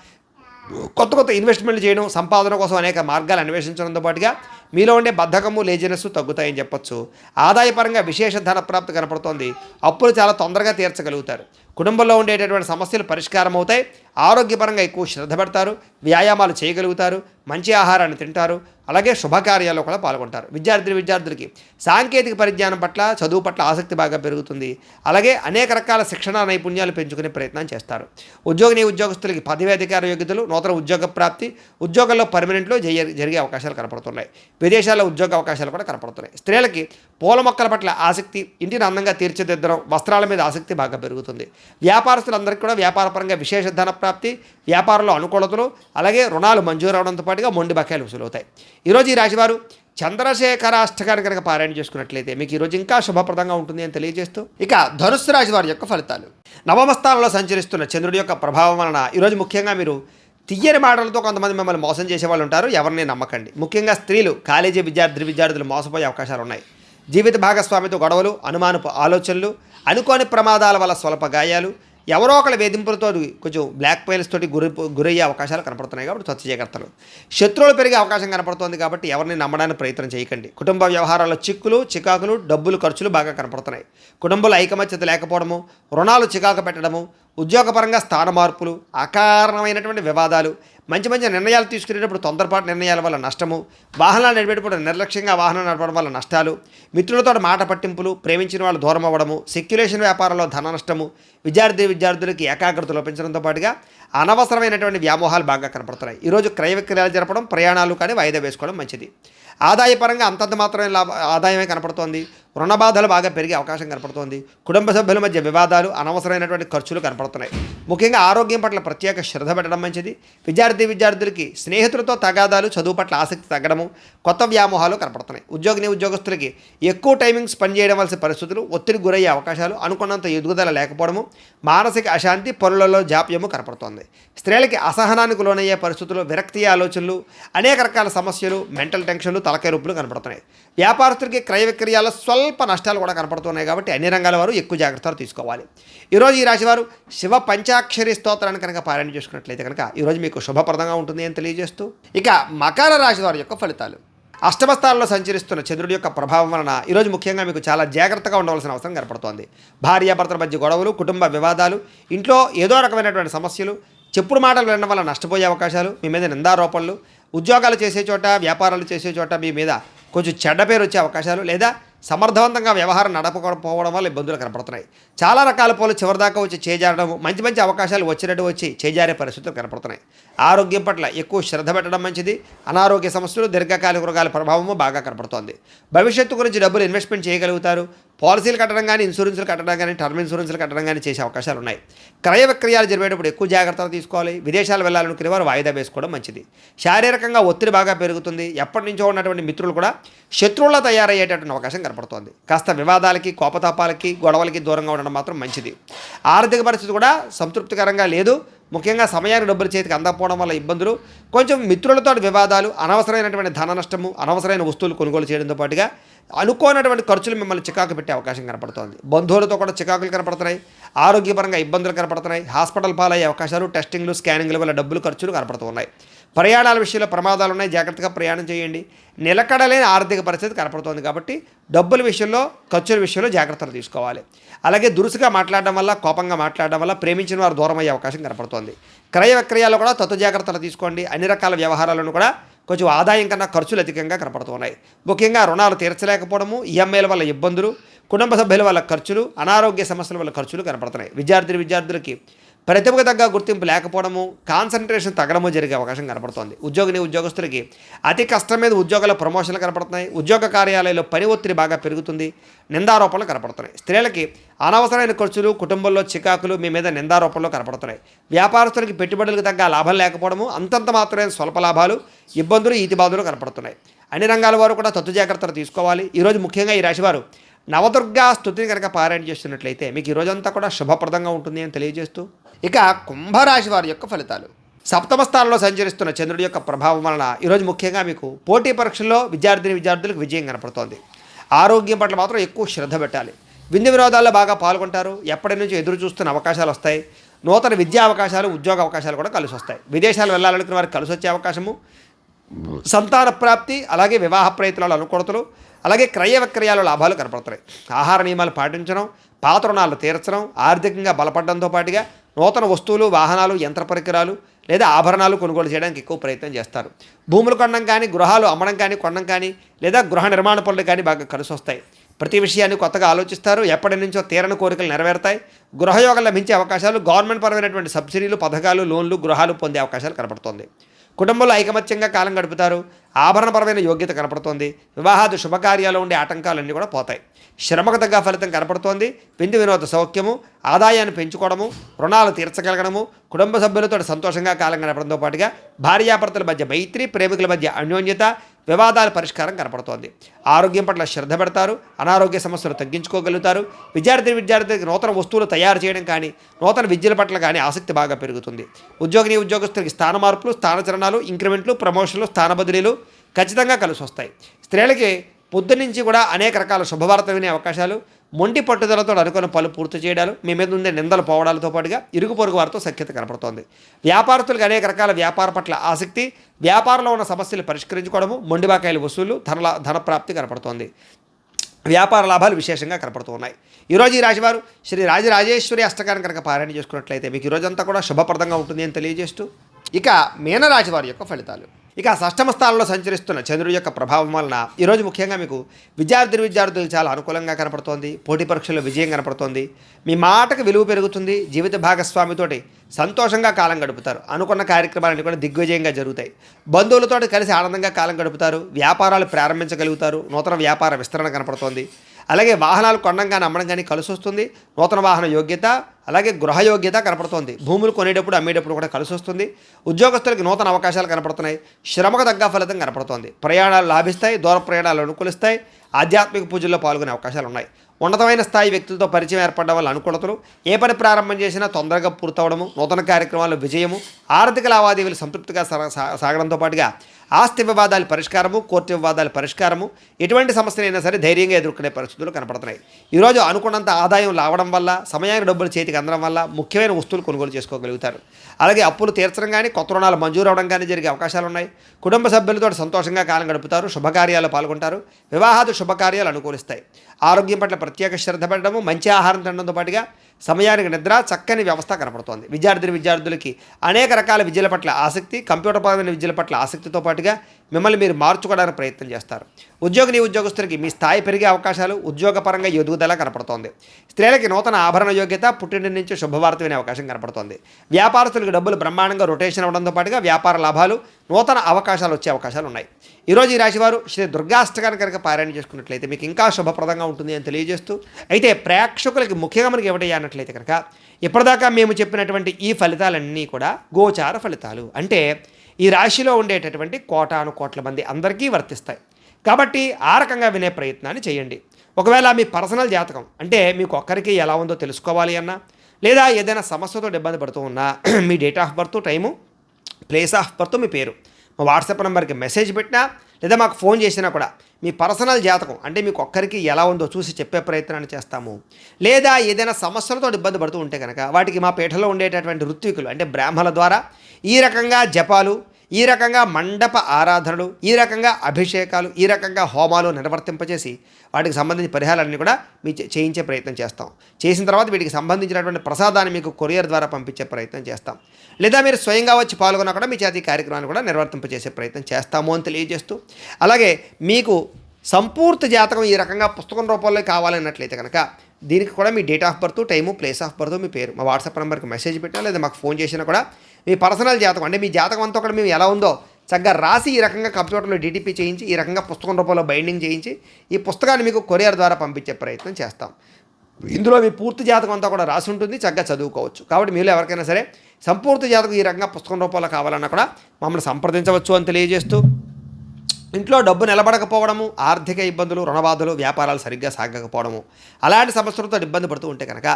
S1: కొత్త కొత్త ఇన్వెస్ట్మెంట్లు చేయడం సంపాదన కోసం అనేక మార్గాలు అన్వేషించడంతో పాటుగా మీలో ఉండే బద్ధకము లేజినెస్ తగ్గుతాయని చెప్పొచ్చు. ఆదాయపరంగా విశేష ధన ప్రాప్తి కనపడుతోంది. అప్పులు చాలా తొందరగా తీర్చగలుగుతారు. కుటుంబంలో ఉండేటటువంటి సమస్యలు పరిష్కారం అవుతాయి ఆరోగ్యపరంగా ఎక్కువ శ్రద్ధ పెడతారు వ్యాయామాలు చేయగలుగుతారు మంచి ఆహారాన్ని తింటారు అలాగే శుభకార్యాల్లో కూడా పాల్గొంటారు. విద్యార్థులు విద్యార్థులకి సాంకేతిక పరిజ్ఞానం పట్ల చదువు పట్ల ఆసక్తి బాగా పెరుగుతుంది. అలాగే అనేక రకాల శిక్షణ నైపుణ్యాలు పెంచుకునే ప్రయత్నం చేస్తారు. ఉద్యోగిని ఉద్యోగస్తులకి పదవి అధికార యోగ్యతలు నూతన ఉద్యోగ ప్రాప్తి ఉద్యోగంలో పర్మనెంట్లో జరిగే అవకాశాలు కనపడుతున్నాయి. విదేశాల్లో ఉద్యోగ అవకాశాలు కూడా కనపడుతున్నాయి. స్త్రీలకి పూల మొక్కల పట్ల ఆసక్తి ఇంటిని అందంగా తీర్చిదిద్దడం వస్త్రాల మీద ఆసక్తి బాగా పెరుగుతుంది. వ్యాపారస్తులందరికీ కూడా వ్యాపారపరంగా విశేష ధన ప్రాప్తి వ్యాపారంలో అనుకూలతలు అలాగే రుణాలు మంజూరు అవడంతో పాటుగా మొండి బకాయిలు వసూలవుతాయి. ఈరోజు ఈ రాశివారు చంద్రశేఖరాష్టకాన్ని కనుక పారాయణ చేసుకున్నట్లయితే మీకు ఈరోజు ఇంకా శుభప్రదంగా ఉంటుంది అని తెలియజేస్తూ ఇక ధనుస్సు రాశి వారి యొక్క ఫలితాలు. నవమ స్థానంలో సంచరిస్తున్న చంద్రుడి యొక్క ప్రభావం వలన ఈరోజు ముఖ్యంగా మీరు తీయని మాటలతో కొంతమంది మిమ్మల్ని మోసం చేసే వాళ్ళు ఉంటారు. ఎవరిని నమ్మకండి. ముఖ్యంగా స్త్రీలు కాలేజీ విద్యార్థి విద్యార్థులు మోసపోయే అవకాశాలు ఉన్నాయి. జీవిత భాగస్వామితో గొడవలు అనుమానపు ఆలోచనలు అనుకోని ప్రమాదాల వల్ల స్వల్ప గాయాలు ఎవరో ఒకళ్ళ వేధింపులతో కొంచెం బ్లాక్ పెయిల్స్ తోటి గురి గురయ్యే అవకాశాలు కనపడుతున్నాయి కాబట్టి స్వచ్ఛ జాగ్రత్తలు శత్రువులు పెరిగే అవకాశం కనపడుతోంది కాబట్టి ఎవరిని నమ్మడానికి ప్రయత్నం చేయకండి. కుటుంబ వ్యవహారాల్లో చిక్కులు చికాకులు డబ్బులు ఖర్చులు బాగా కనపడుతున్నాయి. కుటుంబంలో ఐకమత్యత లేకపోవడము రుణాలు చికాకు పెట్టడము ఉద్యోగపరంగా స్థాన మార్పులు అకారణమైనటువంటి వివాదాలు మంచి మంచి నిర్ణయాలు తీసుకునేటప్పుడు తొందరపాటు నిర్ణయాల వల్ల నష్టము వాహనాలు నడిపేటప్పుడు నిర్లక్ష్యంగా వాహనం నడపడం వల్ల నష్టాలు మిత్రులతో మాట పట్టింపులు ప్రేమించిన వాళ్ళు దూరం అవ్వడము సెక్యులేషన్ వ్యాపారంలో ధన నష్టము విద్యార్థి విద్యార్థులకి ఏకాగ్రత లోపించడంతో పాటుగా అనవసరమైనటువంటి వ్యామోహాలు బాగా కనపడుతున్నాయి. ఈరోజు క్రయ విక్రయాలు జరపడం ప్రయాణాలు కానీ వాయిదా వేసుకోవడం మంచిది. ఆదాయపరంగా అంతంత మాత్రమే లాభ ఆదాయమే కనపడుతోంది. రుణ బాధలు బాగా పెరిగే అవకాశం కనపడుతోంది. కుటుంబ సభ్యుల మధ్య వివాదాలు అనవసరమైనటువంటి ఖర్చులు కనపడుతున్నాయి. ముఖ్యంగా ఆరోగ్యం పట్ల ప్రత్యేక శ్రద్ధ పెట్టడం మంచిది. విద్యార్థి విద్యార్థులకి స్నేహితులతో తగాదాలు చదువు పట్ల ఆసక్తి తగ్గడము కొత్త వ్యామోహాలు కనపడుతున్నాయి. ఉద్యోగిని ఉద్యోగస్తులకి ఎక్కువ టైమింగ్స్ పనిచేయడం వలసిన పరిస్థితులు ఒత్తిడి గురయ్యే అవకాశాలు అనుకున్నంత ఎదుగుదల లేకపోవడము మానసిక అశాంతి పనులలో జాప్యము కనపడుతోంది. స్త్రీలకి అసహనానికి లోనయ్యే పరిస్థితులు విరక్తి ఆలోచనలు అనేక రకాల సమస్యలు మెంటల్ టెన్షన్లు తలకాయ రూపులు కనపడుతున్నాయి. వ్యాపారస్తులకి క్రయ విక్రయాల స్వల్ప స్వల్ప నష్టాలు కూడా కనపడుతున్నాయి కాబట్టి అన్ని రంగాల వారు ఎక్కువ జాగ్రత్తలు తీసుకోవాలి. ఈరోజు ఈ రాశివారు శివ పంచాక్షరి స్తోత్రాన్ని కనుక పారాయణ చేసుకున్నట్లయితే కనుక ఈరోజు మీకు శుభప్రదంగా ఉంటుంది అని తెలియజేస్తూ ఇక మకర రాశి వారి యొక్క ఫలితాలు. అష్టమస్థానంలో సంచరిస్తున్న చంద్రుడి యొక్క ప్రభావం వలన ఈరోజు ముఖ్యంగా మీకు చాలా జాగ్రత్తగా ఉండవలసిన అవసరం కనపడుతోంది. భార్యాభర్తల మధ్య గొడవలు కుటుంబ వివాదాలు ఇంట్లో ఏదో రకమైనటువంటి సమస్యలు చెప్పుడు మాటలు వినడం వల్ల నష్టపోయే అవకాశాలు మీ మీద నిందారోపణలు ఉద్యోగాలు చేసే చోట వ్యాపారాలు చేసే చోట మీ మీద కొంచెం చెడ్డ పేరు వచ్చే అవకాశాలు లేదా సమర్థవంతంగా వ్యవహారం నడపకపోవడం వల్ల ఇబ్బందులు కనపడుతున్నాయి. చాలా రకాల పూలు చివరిదాకా వచ్చి చేజారడం మంచి మంచి అవకాశాలు వచ్చినట్టు వచ్చి చేజారే పరిస్థితులు కనపడుతున్నాయి. ఆరోగ్యం పట్ల ఎక్కువ శ్రద్ధ పెట్టడం మంచిది. అనారోగ్య సమస్యలు దీర్ఘకాలిక రోగాల ప్రభావము బాగా కనపడుతోంది. భవిష్యత్తు గురించి డబ్బులు ఇన్వెస్ట్మెంట్ చేయగలుగుతారు. పాలసీలు కట్టడం కానీ ఇన్సూరెన్స్లు కట్టడం కానీ టర్మ్ ఇన్సూరెన్స్లు కట్టడం కానీ చేసే అవకాశాలు ఉన్నాయి. క్రయ విక్రయాలు జరిపేటప్పుడు ఎక్కువ జాగ్రత్తలు తీసుకోవాలి. విదేశాలు వెళ్ళాలనుకునే వారు వాయిదా వేసుకోవడం మంచిది. శారీరకంగా ఒత్తిడి బాగా పెరుగుతుంది. ఎప్పటి నుంచో ఉన్నటువంటి మిత్రులు కూడా శత్రువుల తయారయ్యేటటువంటి అవకాశం కనపడుతోంది. కాస్త వివాదాలకి కోపతాపాలకి గొడవలకి దూరంగా ఉండడం మాత్రం మంచిది. ఆర్థిక పరిస్థితి కూడా సంతృప్తికరంగా లేదు. ముఖ్యంగా సమయానికి డబ్బులు చేతికి అందకపోవడం వల్ల ఇబ్బందులు కొంచెం మిత్రులతో వివాదాలు అనవసరమైనటువంటి ధన నష్టము అనవసరమైన వస్తువులు కొనుగోలు చేయడంతో పాటుగా అనుకోనటువంటి ఖర్చులు మిమ్మల్ని చికాకు పెట్టే అవకాశం కనపడుతోంది. బంధువులతో కూడా చికాకులు కనపడుతున్నాయి ఆరోగ్యపరంగా ఇబ్బందులు కనపడుతున్నాయి హాస్పిటల్ పాలయ్యే అవకాశాలు టెస్టింగ్లు స్కానింగ్ల వల్ల డబ్బులు ఖర్చులు కనపడుతున్నాయి ప్రయాణాల విషయంలో ప్రమాదాలు ఉన్నాయి జాగ్రత్తగా ప్రయాణం చేయండి. నిలకడలేని ఆర్థిక పరిస్థితి కనపడుతోంది కాబట్టి డబ్బుల విషయంలో ఖర్చుల విషయంలో జాగ్రత్తలు తీసుకోవాలి. అలాగే దురుసుగా మాట్లాడడం వల్ల కోపంగా మాట్లాడడం వల్ల ప్రేమించిన వారు దూరం అయ్యే అవకాశం కనపడుతోంది. క్రయ విక్రయాలు కూడా తత్వ జాగ్రత్తలు తీసుకోండి. అన్ని రకాల వ్యవహారాలను కూడా కొంచెం ఆదాయం కన్నా ఖర్చులు అధికంగా కనపడుతున్నాయి. ముఖ్యంగా రుణాలు తీర్చలేకపోవడము ఈఎంఐల వల్ల ఇబ్బందులు కుటుంబ సభ్యుల వల్ల ఖర్చులు అనారోగ్య సమస్యల వల్ల ఖర్చులు కనపడుతున్నాయి. విద్యార్థులు విద్యార్థులకి ప్రతిభకు తగ్గ గుర్తింపు లేకపోవడము కాన్సన్ట్రేషన్ తగ్గడము జరిగే అవకాశం కనపడుతోంది. ఉద్యోగిని ఉద్యోగస్తులకి అతి కష్టం మీద ఉద్యోగాల ప్రమోషన్లు కనపడుతున్నాయి. ఉద్యోగ కార్యాలయంలో పని ఒత్తిడి బాగా పెరుగుతుంది. నిందారోపణలు కనపడుతున్నాయి. స్త్రీలకి అనవసరమైన ఖర్చులు కుటుంబంలో చికాకులు మీ మీద నిందారోపణలు కనపడుతున్నాయి. వ్యాపారస్తులకి పెట్టుబడులకు తగ్గ లాభం లేకపోవడము అంతంత మాత్రమే స్వల్ప లాభాలు ఇబ్బందులు ఈతిబాదులు కనపడుతున్నాయి. అన్ని రంగాల వారు కూడా తత్తు జాగ్రత్తలు తీసుకోవాలి. ఈరోజు ముఖ్యంగా ఈ రాశివారు నవదుర్గా స్థుతిని కనుక పారాయణ చేస్తున్నట్లయితే మీకు ఈ రోజంతా కూడా శుభప్రదంగా ఉంటుంది అని తెలియజేస్తూ ఇక కుంభరాశి వారి యొక్క ఫలితాలు. సప్తమ స్థానంలో సంచరిస్తున్న చంద్రుడి యొక్క ప్రభావం వలన ఈరోజు ముఖ్యంగా మీకు పోటీ పరీక్షల్లో విద్యార్థిని విద్యార్థులకు విజయం కనపడుతోంది. ఆరోగ్యం పట్ల మాత్రం ఎక్కువ శ్రద్ధ పెట్టాలి. విందు వినోదాల్లో బాగా పాల్గొంటారు. ఎప్పటి నుంచి ఎదురు చూస్తున్న అవకాశాలు వస్తాయి. నూతన విద్యా అవకాశాలు ఉద్యోగ అవకాశాలు కూడా కలిసి వస్తాయి. విదేశాలు వెళ్ళాలనుకున్న వారికి కలిసి వచ్చే అవకాశము. సంతాన ప్రాప్తి అలాగే వివాహ ప్రయత్నాలు అనుకూలతలు అలాగే క్రయ విక్రయాలు లాభాలు కనపడుతున్నాయి ఆహార నియమాలు పాటించడం పాత రుణాలు తీర్చడం ఆర్థికంగా బలపడడంతో పాటుగా నూతన వస్తువులు వాహనాలు యంత్ర పరికరాలు లేదా ఆభరణాలు కొనుగోలు చేయడానికి ఎక్కువ ప్రయత్నం చేస్తారు. భూములు కొనడం కానీ గృహాలు అమ్మడం కానీ కొనడం కానీ లేదా గృహ నిర్మాణ పనులు కానీ బాగా కలిసి వస్తాయి ప్రతి విషయాన్ని కొత్తగా ఆలోచిస్తారు ఎప్పటి నుంచో తీరని కోరికలు నెరవేరుతాయి. గృహయోగం లభించే అవకాశాలు గవర్నమెంట్ పరమైనటువంటి సబ్సిడీలు పథకాలు లోన్లు గృహాలు పొందే అవకాశాలు కనపడుతుంది. కుటుంబంలో ఐకమత్యంగా కాలం గడుపుతారు ఆభరణపరమైన యోగ్యత కనపడుతోంది. వివాహాది శుభకార్యాలు ఉండే ఆటంకాలన్నీ కూడా పోతాయి. శ్రమకు తగ్గ ఫలితం కనపడుతోంది. విందు వినోద సౌఖ్యము ఆదాయాన్ని పెంచుకోవడము రుణాలు తీర్చగలగడము కుటుంబ సభ్యులతో సంతోషంగా కాలం గడపడంతో పాటుగా భార్యాభర్తల మధ్య మైత్రి ప్రేమికుల మధ్య అన్యోన్యత వివాదాల పరిష్కారం కనపడుతోంది. ఆరోగ్యం పట్ల శ్రద్ధ పెడతారు అనారోగ్య సమస్యలు తగ్గించుకోగలుగుతారు విద్యార్థి విద్యార్థికి నూతన వస్తువులు తయారు చేయడం కానీ నూతన విద్యల పట్ల కానీ ఆసక్తి బాగా పెరుగుతుంది. ఉద్యోగిని ఉద్యోగస్తులకి స్థాన మార్పులు స్థానచరణాలు ఇంక్రిమెంట్లు ప్రమోషన్లు స్థాన బదిలీలు ఖచ్చితంగా కలిసి వస్తాయి. స్త్రీలకి పొద్దు నుంచి కూడా అనేక రకాల శుభవార్త వినే అవకాశాలు మొండి పట్టుదలతో అనుకున్న పలు పూర్తి చేయడాలు మీ మీద ఉండే నిందలు పోవడాలతో పాటుగా ఇరుగు పొరుగు వారితో సఖ్యత కనపడుతోంది. వ్యాపారస్తులకు అనేక రకాల వ్యాపార పట్ల ఆసక్తి వ్యాపారంలో ఉన్న సమస్యలు పరిష్కరించుకోవడము మొండిబాకాయల వసూలు ధన ధనప్రాప్తి కనపడుతోంది. వ్యాపార లాభాలు విశేషంగా కనపడుతూ ఉన్నాయి ఈరోజు ఈ రాశివారు శ్రీ రాజరాజేశ్వరి అష్టకాన్ని కనుక పారాయణ చేసుకున్నట్లయితే మీకు ఈ కూడా శుభప్రదంగా ఉంటుంది అని తెలియజేస్తూ ఇక మీనరాశి వారి యొక్క ఫలితాలు. ఇక షష్టమ స్థానంలో సంచరిస్తున్న చంద్రుడి యొక్క ప్రభావం వలన ఈరోజు ముఖ్యంగా మీకు విద్యార్థి విద్యార్థులు చాలా అనుకూలంగా కనపడుతోంది. పోటీ పరీక్షల్లో విజయం కనపడుతోంది. మీ మాటకు విలువ పెరుగుతుంది. జీవిత భాగస్వామితోటి సంతోషంగా కాలం గడుపుతారు. అనుకున్న కార్యక్రమాలన్నీ కూడా దిగ్విజయంగా జరుగుతాయి. బంధువులతో కలిసి ఆనందంగా కాలం గడుపుతారు. వ్యాపారాలు ప్రారంభించగలుగుతారు. నూతన వ్యాపార విస్తరణ కనపడుతోంది. అలాగే వాహనాలు కొనడం కానీ అమ్మడం కానీ కలిసి వస్తుంది నూతన వాహన యోగ్యత అలాగే గృహ యోగ్యత కనపడుతోంది. భూములు కొనేటప్పుడు అమ్మేటప్పుడు కూడా కలిసి వస్తుంది ఉద్యోగస్తులకి నూతన అవకాశాలు కనపడుతున్నాయి. శ్రమకు తగ్గ ఫలితం కనపడుతోంది. ప్రయాణాలు లాభిస్తాయి దూర ప్రయాణాలు అనుకూలిస్తాయి. ఆధ్యాత్మిక పూజల్లో పాల్గొనే అవకాశాలు ఉన్నాయి. ఉన్నతమైన స్థాయి వ్యక్తులతో పరిచయం ఏర్పడడం వల్ల అనుకూలతలు. ఏ పని ప్రారంభం చేసినా తొందరగా పూర్తవడము నూతన కార్యక్రమాల విజయము ఆర్థిక లావాదేవీలు సంతృప్తిగా సా- సా- సాగడంతో పాటుగా ఆస్తి వివాదాల పరిష్కారము కోర్టు వివాదాల పరిష్కారము ఎటువంటి సమస్యలైనా సరే ధైర్యంగా ఎదుర్కొనే పరిస్థితులు కనపడుతున్నాయి. ఈరోజు అనుకున్నంత ఆదాయం రావడం వల్ల సమయానికి డబ్బులు చేతికి అందడం వల్ల ముఖ్యమైన వస్తువులు కొనుగోలు చేసుకోగలుగుతారు. అలాగే అప్పులు తీర్చడం కానీ కొత్త రుణాలు మంజూరు అవడం కానీ జరిగే అవకాశాలు ఉన్నాయి. కుటుంబ సభ్యులతో సంతోషంగా కాలం గడుపుతారు శుభకార్యాలు పాల్గొంటారు వివాహాది శుభకార్యాలు అనుకూలిస్తాయి. ఆరోగ్యం పట్ల ప్రత్యేక శ్రద్ధ పెట్టడము మంచి ఆహారం తినడంతో పాటుగా సమయానికి నిద్ర చక్కని వ్యవస్థ కనపడుతోంది. విద్యార్థిని విద్యార్థులకి అనేక రకాల విద్యల పట్ల ఆసక్తి కంప్యూటర్ పరమైన విద్యల పట్ల ఆసక్తితో పాటుగా మిమ్మల్ని మీరు మార్చుకోవడానికి ప్రయత్నం చేస్తారు. ఉద్యోగిని ఉద్యోగస్తులకి మీ స్థాయి పెరిగే అవకాశాలు ఉద్యోగపరంగా ఎదుగుదల కనపడుతోంది. స్త్రీలకి నూతన ఆభరణ యోగ్యత పుట్టిన నుంచి శుభవార్త వినే అవకాశం కనపడుతోంది. వ్యాపారస్తులకు డబ్బులు బ్రహ్మాండంగా రొటేషన్ అవడంతో పాటుగా వ్యాపార లాభాలు నూతన అవకాశాలు వచ్చే అవకాశాలు ఉన్నాయి. ఈరోజు ఈ రాశివారు శ్రీ దుర్గాష్టకాన్ని కనుక పారాయణ చేసుకున్నట్లయితే మీకు ఇంకా శుభప్రదంగా ఉంటుంది అని తెలియజేస్తూ అయితే ప్రేక్షకులకి ముఖ్యంగా మనకి ఏమిటయ్యా అన్నట్లయితే కనుక ఇప్పటిదాకా మేము చెప్పినటువంటి ఈ ఫలితాలన్నీ కూడా గోచార ఫలితాలు. అంటే ఈ రాశిలో ఉండేటటువంటి కోటాను కోట్ల మంది అందరికీ వర్తిస్తాయి. కాబట్టి ఆ రకంగా వినే ప్రయత్నాన్ని చేయండి. ఒకవేళ మీ పర్సనల్ జాతకం అంటే మీకు ఒక్కరికి ఎలా ఉందో తెలుసుకోవాలి అన్నా లేదా ఏదైనా సమస్యతో ఇబ్బంది పడుతూ ఉన్నా మీ date of birth time place of birth మీ పేరు మా వాట్సాప్ నెంబర్కి మెసేజ్ పెట్టినా లేదా మాకు ఫోన్ చేసినా కూడా మీ పర్సనల్ జాతకం అంటే మీకు ఒక్కరికి ఎలా ఉందో చూసి చెప్పే ప్రయత్నాన్ని చేస్తాము. లేదా ఏదైనా సమస్యలతో ఇబ్బంది పడుతూ ఉంటే కనుక వాటికి మా పీఠలో ఉండేటటువంటి ఋత్వికులు అంటే బ్రాహ్మణుల ద్వారా ఈ రకంగా జపాలు ఈ రకంగా మండప ఆరాధనలు ఈ రకంగా అభిషేకాలు ఈ రకంగా హోమాలు నిర్వర్తింపచేసి వాటికి సంబంధించిన పరిహారాలన్నీ కూడా మీ చేయించే ప్రయత్నం చేస్తాం. చేసిన తర్వాత వీటికి సంబంధించినటువంటి ప్రసాదాన్ని మీకు కొరియర్ ద్వారా పంపించే ప్రయత్నం చేస్తాం. లేదా మీరు స్వయంగా వచ్చి పాల్గొన్నా కూడా మీ చేతి కార్యక్రమాన్ని కూడా నిర్వర్తింపజేసే ప్రయత్నం చేస్తాము అని తెలియజేస్తూ అలాగే మీకు సంపూర్తి జాతకం ఈ రకంగా పుస్తకం రూపంలో కావాలన్నట్లయితే కనుక దీనికి కూడా మీ date of birth time place of birth మీ పేరు మా వాట్సాప్ నెంబర్కి మెసేజ్ పెట్టినా లేదా మాకు ఫోన్ చేసినా కూడా మీ పర్సనల్ జాతకం అంటే మీ జాతకం అంతా కూడా మేము ఎలా ఉందో చక్కగా రాసి ఈ రకంగా కంప్యూటర్లో డిటిపి చేయించి ఈ రకంగా పుస్తకం రూపంలో బైండింగ్ చేయించి ఈ పుస్తకాన్ని మీకు కొరియర్ ద్వారా పంపించే ప్రయత్నం చేస్తాం. ఇందులో మీ పూర్తి జాతకం అంతా కూడా రాసి ఉంటుంది చక్కగా చదువుకోవచ్చు. కాబట్టి మీరు ఎవరికైనా సరే సంపూర్తి జాతకం ఈ రకంగా పుస్తకం రూపంలో కావాలన్నా కూడా మమ్మల్ని సంప్రదించవచ్చు అని తెలియజేస్తూ ఇంట్లో డబ్బు నిలబడకపోవడము ఆర్థిక ఇబ్బందులు రుణబాధలు వ్యాపారాలు సరిగ్గా సాగకపోవడము అలాంటి సమస్యలతో ఇబ్బంది పడుతూ ఉంటే కనుక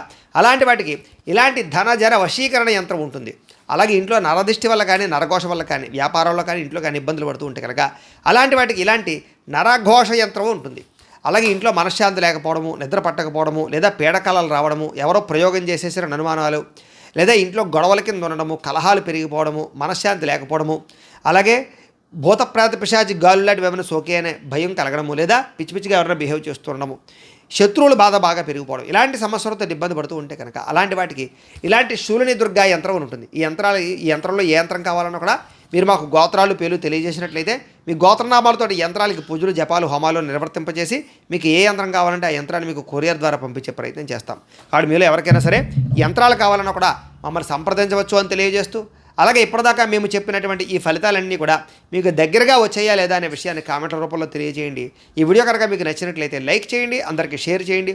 S1: అలాంటి వాటికి ఇలాంటి ధన జర వశీకరణ యంత్రం ఉంటుంది. అలాగే ఇంట్లో నరదిష్టి వల్ల కానీ నరఘోష వల్ల కానీ వ్యాపారంలో కానీ ఇంట్లో కానీ ఇబ్బందులు పడుతూ ఉంటే కనుక అలాంటి వాటికి ఇలాంటి నరఘోష యంత్రం ఉంటుంది. అలాగే ఇంట్లో మనశ్శాంతి లేకపోవడము నిద్ర పట్టకపోవడము లేదా పీడకలలు రావడము ఎవరో ప్రయోగం చేసేసిన అనుమానాలు లేదా ఇంట్లో గొడవల కింద ఉండడము కలహాలు పెరిగిపోవడము మనశ్శాంతి లేకపోవడము అలాగే భూత ప్రేత పిశాచి గాలు లాంటి ఏమైనా సోకే అనే భయం కలగడము లేదా పిచ్చి పిచ్చిగా ఎవరైనా బిహేవ్ చేస్తుండము శత్రువులు శత్రువుల బాధ బాగా పెరిగిపోవడం. ఇలాంటి సమస్యలతో ఇబ్బంది పడుతూ ఉంటే కనుక అలాంటి వాటికి ఇలాంటి శూలిని దుర్గా యంత్రం ఉంటుంది. ఈ యంత్రాలు ఈ యంత్రంలో ఏ యంత్రం కావాలన్నా కూడా మీరు మాకు గోత్రాలు పేర్లు తెలియజేసినట్లయితే మీ గోత్రనామాలతో యంత్రాలకి పూజలు జపాలు హోమాలు నిర్వర్తింపజేసి మీకు ఏ యంత్రం కావాలంటే ఆ యంత్రాన్ని మీకు కొరియర్ ద్వారా పంపించే ప్రయత్నం చేస్తాం. కాబట్టి మీలో ఎవరికైనా సరే యంత్రాలు కావాలన్నా కూడా మమ్మల్ని సంప్రదించవచ్చు అని తెలియజేస్తూ అలాగే ఇప్పటిదాకా మేము చెప్పినటువంటి ఈ ఫలితాలన్నీ కూడా మీకు దగ్గరగా వచ్చాయా లేదా అనే విషయాన్ని కామెంట్ల రూపంలో తెలియజేయండి. ఈ వీడియో కనుక మీకు నచ్చినట్లయితే లైక్ చేయండి అందరికీ షేర్ చేయండి.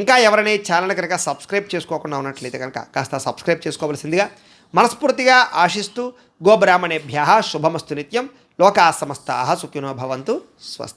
S1: ఇంకా ఎవరైనా ఛానల్ కనుక సబ్స్క్రైబ్ చేసుకోకుండా ఉన్నట్లయితే కనుక కాస్త సబ్స్క్రైబ్ చేసుకోవాల్సిందిగా మనస్ఫూర్తిగా ఆశిస్తూ గోబ్రాహ్మణేభ్య శుభమస్తు నిత్యం. లోకా సమస్తా సుఖినో భవంతు. స్వస్తి.